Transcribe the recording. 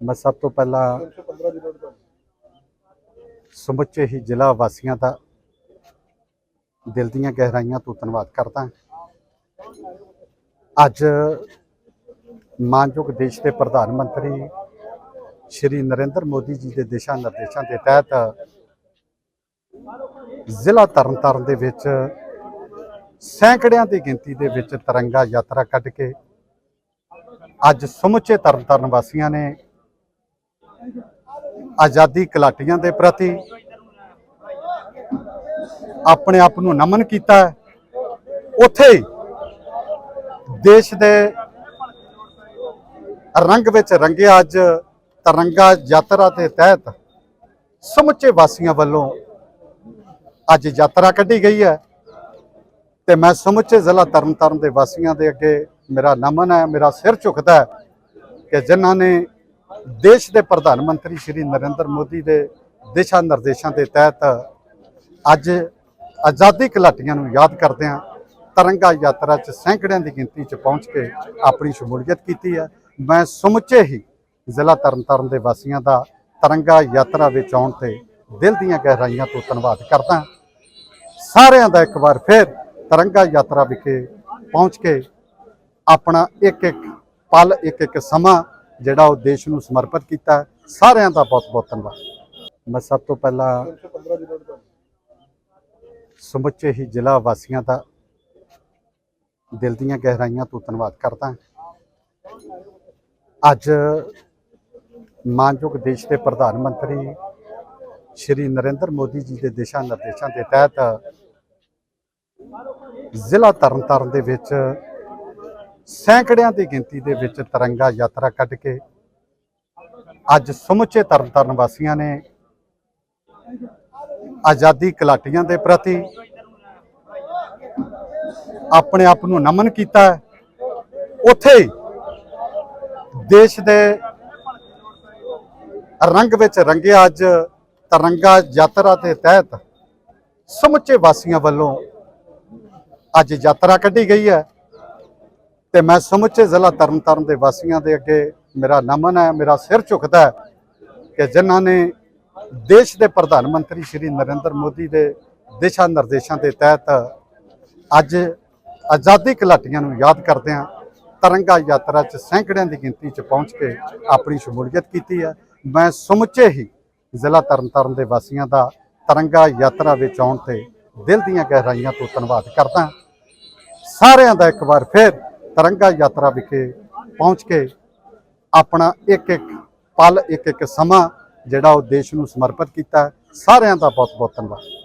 ਮੈਂ ਸਭ ਤੋਂ ਪਹਿਲਾਂ ਸਮੁੱਚੇ ਹੀ ਜ਼ਿਲ੍ਹਾ ਵਾਸੀਆਂ ਦਾ ਦਿਲ ਦੀਆਂ ਗਹਿਰਾਈਆਂ ਤੋਂ ਧੰਨਵਾਦ ਕਰਦਾ ਅੱਜ ਮਾਨਯੋਗ ਦੇਸ਼ ਦੇ ਪ੍ਰਧਾਨ ਮੰਤਰੀ ਸ਼੍ਰੀ ਨਰਿੰਦਰ ਮੋਦੀ ਜੀ ਦੇ ਦਿਸ਼ਾ ਨਿਰਦੇਸ਼ਾਂ ਦੇ ਤਹਿਤ ਜ਼ਿਲ੍ਹਾ ਤਰਨਤਾਰਨ ਦੇ ਵਿੱਚ ਸੈਂਕੜਿਆਂ ਦੀ ਗਿਣਤੀ ਦੇ ਵਿੱਚ ਤਿਰੰਗਾ ਯਾਤਰਾ ਕੱਢ ਕੇ ਅੱਜ ਸਮੁੱਚੇ ਤਰਨਤਾਰਨ ਵਾਸੀਆਂ ਨੇ ਆਜ਼ਾਦੀ ਘੁਲਾਟੀਆਂ ਦੇ ਪ੍ਰਤੀ ਆਪਣੇ ਆਪ ਨੂੰ ਨਮਨ ਕੀਤਾ ਉੱਥੇ ਹੀ ਦੇਸ਼ ਦੇ ਰੰਗ ਵਿੱਚ ਰੰਗਿਆ ਅੱਜ ਤਿਰੰਗਾ ਯਾਤਰਾ ਦੇ ਤਹਿਤ ਸਮੁੱਚੇ ਵਾਸੀਆਂ ਵੱਲੋਂ ਅੱਜ ਯਾਤਰਾ ਕੱਢੀ ਗਈ ਹੈ ਤੇ ਮੈਂ ਸਮੁੱਚੇ ਜ਼ਿਲ੍ਹਾ ਤਰਨਤਾਰਨ ਦੇ ਵਾਸੀਆਂ ਦੇ ਅੱਗੇ ਮੇਰਾ ਨਮਨ ਹੈ, ਮੇਰਾ ਸਿਰ ਝੁਕਦਾ ਹੈ ਕਿ ਜਿਨ੍ਹਾਂ ਨੇ ਦੇਸ਼ ਦੇ ਪ੍ਰਧਾਨ ਮੰਤਰੀ ਸ਼੍ਰੀ ਨਰਿੰਦਰ ਮੋਦੀ ਦੇ ਦਿਸ਼ਾ ਨਿਰਦੇਸ਼ਾਂ ਦੇ ਤਹਿਤ ਅੱਜ ਆਜ਼ਾਦੀ ਘੁਲਾਟੀਆਂ ਨੂੰ ਯਾਦ ਕਰਦਿਆਂ ਤਿਰੰਗਾ ਯਾਤਰਾ 'ਚ ਸੈਂਕੜਿਆਂ ਦੀ ਗਿਣਤੀ 'ਚ ਪਹੁੰਚ ਕੇ ਆਪਣੀ ਸ਼ਮੂਲੀਅਤ ਕੀਤੀ ਹੈ। ਮੈਂ ਸਮੁੱਚੇ ਹੀ ਜ਼ਿਲ੍ਹਾ ਤਰਨਤਾਰਨ ਦੇ ਵਾਸੀਆਂ ਦਾ ਤਿਰੰਗਾ ਯਾਤਰਾ ਵਿੱਚ ਆਉਣ ਤੇ ਦਿਲ ਦੀਆਂ ਗਹਿਰਾਈਆਂ ਤੋਂ ਧੰਨਵਾਦ ਕਰਦਾ ਸਾਰਿਆਂ ਦਾ ਇੱਕ ਵਾਰ ਫਿਰ ਤਿਰੰਗਾ ਯਾਤਰਾ ਵਿਖੇ ਪਹੁੰਚ ਕੇ ਆਪਣਾ ਇੱਕ ਇੱਕ ਪਲ ਇੱਕ ਇੱਕ ਸਮਾਂ ਜਿਹੜਾ ਉਹ ਦੇਸ਼ ਨੂੰ ਸਮਰਪਿਤ ਕੀਤਾ ਸਾਰਿਆਂ ਦਾ ਬਹੁਤ ਬਹੁਤ ਧੰਨਵਾਦ। ਮੈਂ ਸਭ ਤੋਂ ਪਹਿਲਾਂ ਸਮੁੱਚੇ ਹੀ ਜ਼ਿਲ੍ਹਾ ਵਾਸੀਆਂ ਦਾ ਦਿਲ ਦੀਆਂ ਗਹਿਰਾਈਆਂ ਤੋਂ ਧੰਨਵਾਦ ਕਰਦਾ ਅੱਜ ਮਾਨਯੋਗ ਦੇਸ਼ ਦੇ ਪ੍ਰਧਾਨ ਮੰਤਰੀ ਸ਼੍ਰੀ ਨਰਿੰਦਰ ਮੋਦੀ ਜੀ ਦੇ ਦਿਸ਼ਾ ਨਿਰਦੇਸ਼ਾਂ ਦੇ ਤਹਿਤ ਜ਼ਿਲ੍ਹਾ ਤਰਨਤਾਰਨ ਦੇ ਵਿੱਚ ਸੈਂਕੜਿਆਂ ਦੀ ਗਿਣਤੀ ਦੇ ਵਿੱਚ ਤਿਰੰਗਾ ਯਾਤਰਾ ਕੱਢ ਕੇ ਅੱਜ ਸਮੁੱਚੇ ਤਰਨਤਾਰਨ ਵਾਸੀਆਂ ਨੇ ਆਜ਼ਾਦੀ ਕਲਾਟੀਆਂ ਦੇ ਪ੍ਰਤੀ ਆਪਣੇ ਆਪ ਨੂੰ ਨਮਨ ਕੀਤਾ ਹੈ। ਉੱਥੇ ਹੀ ਦੇਸ਼ ਦੇ ਰੰਗ ਵਿੱਚ ਰੰਗਿਆ ਅੱਜ ਤਿਰੰਗਾ ਯਾਤਰਾ ਦੇ ਤਹਿਤ ਸਮੁੱਚੇ ਵਾਸੀਆਂ ਵੱਲੋਂ ਅੱਜ ਯਾਤਰਾ ਕੱਢੀ ਗਈ ਹੈ ਤੇ ਮੈਂ ਸਮੁੱਚੇ ਜ਼ਿਲ੍ਹਾ ਤਰਨਤਾਰਨ ਦੇ ਵਾਸੀਆਂ ਦੇ ਅੱਗੇ ਮੇਰਾ ਨਮਨ ਹੈ, ਮੇਰਾ ਸਿਰ ਝੁਕਦਾ ਹੈ ਕਿ ਜਿਨ੍ਹਾਂ ਨੇ ਦੇਸ਼ ਦੇ ਪ੍ਰਧਾਨ ਮੰਤਰੀ ਸ਼੍ਰੀ ਨਰਿੰਦਰ ਮੋਦੀ ਦੇ ਦਿਸ਼ਾ ਨਿਰਦੇਸ਼ਾਂ ਦੇ ਤਹਿਤ ਅੱਜ ਆਜ਼ਾਦੀ ਘਲਾਟੀਆਂ ਨੂੰ ਯਾਦ ਕਰਦਿਆਂ ਤਿਰੰਗਾ ਯਾਤਰਾ 'ਚ ਸੈਂਕੜਿਆਂ ਦੀ ਗਿਣਤੀ 'ਚ ਪਹੁੰਚ ਕੇ ਆਪਣੀ ਸ਼ਮੂਲੀਅਤ ਕੀਤੀ ਹੈ। ਮੈਂ ਸਮੁੱਚੇ ਹੀ ਜ਼ਿਲ੍ਹਾ ਤਰਨਤਾਰਨ ਦੇ ਵਾਸੀਆਂ ਦਾ ਤਿਰੰਗਾ ਯਾਤਰਾ ਵਿੱਚ ਆਉਣ ਤੇ ਦਿਲ ਦੀਆਂ ਗਹਿਰਾਈਆਂ ਤੋਂ ਧੰਨਵਾਦ ਕਰਦਾ ਸਾਰਿਆਂ ਦਾ ਇੱਕ ਵਾਰ ਫਿਰ ਤਿਰੰਗਾ ਯਾਤਰਾ ਵਿਖੇ ਪਹੁੰਚ ਕੇ ਆਪਣਾ ਇੱਕ ਇੱਕ ਪਲ, ਇੱਕ ਇੱਕ ਸਮਾਂ ਜਿਹੜਾ ਉਹ ਦੇਸ਼ ਨੂੰ ਸਮਰਪਿਤ ਕੀਤਾ ਸਾਰਿਆਂ ਦਾ ਬਹੁਤ ਬਹੁਤ ਧੰਨਵਾਦ।